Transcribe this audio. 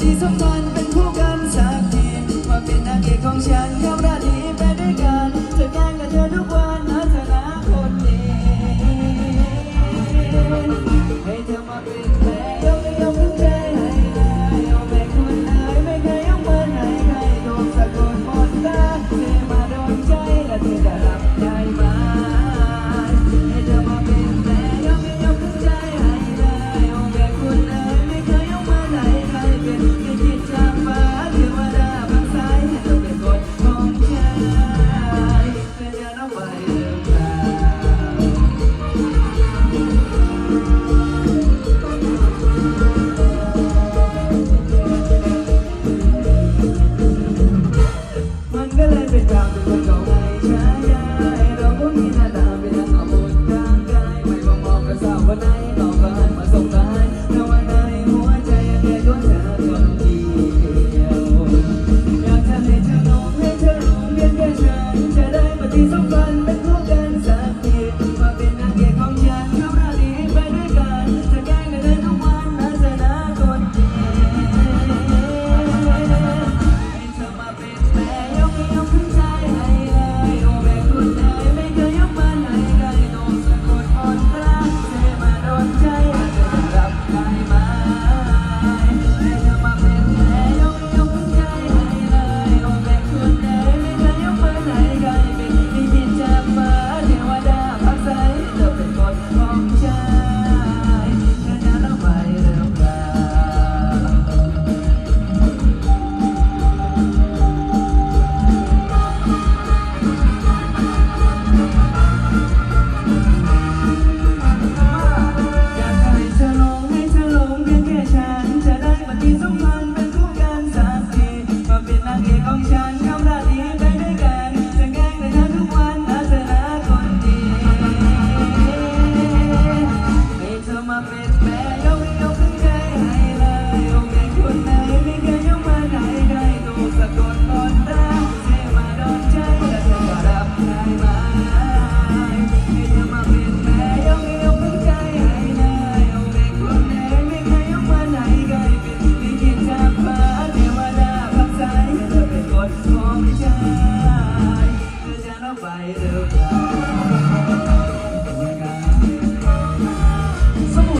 Paradies of God. วันไหน by the ground.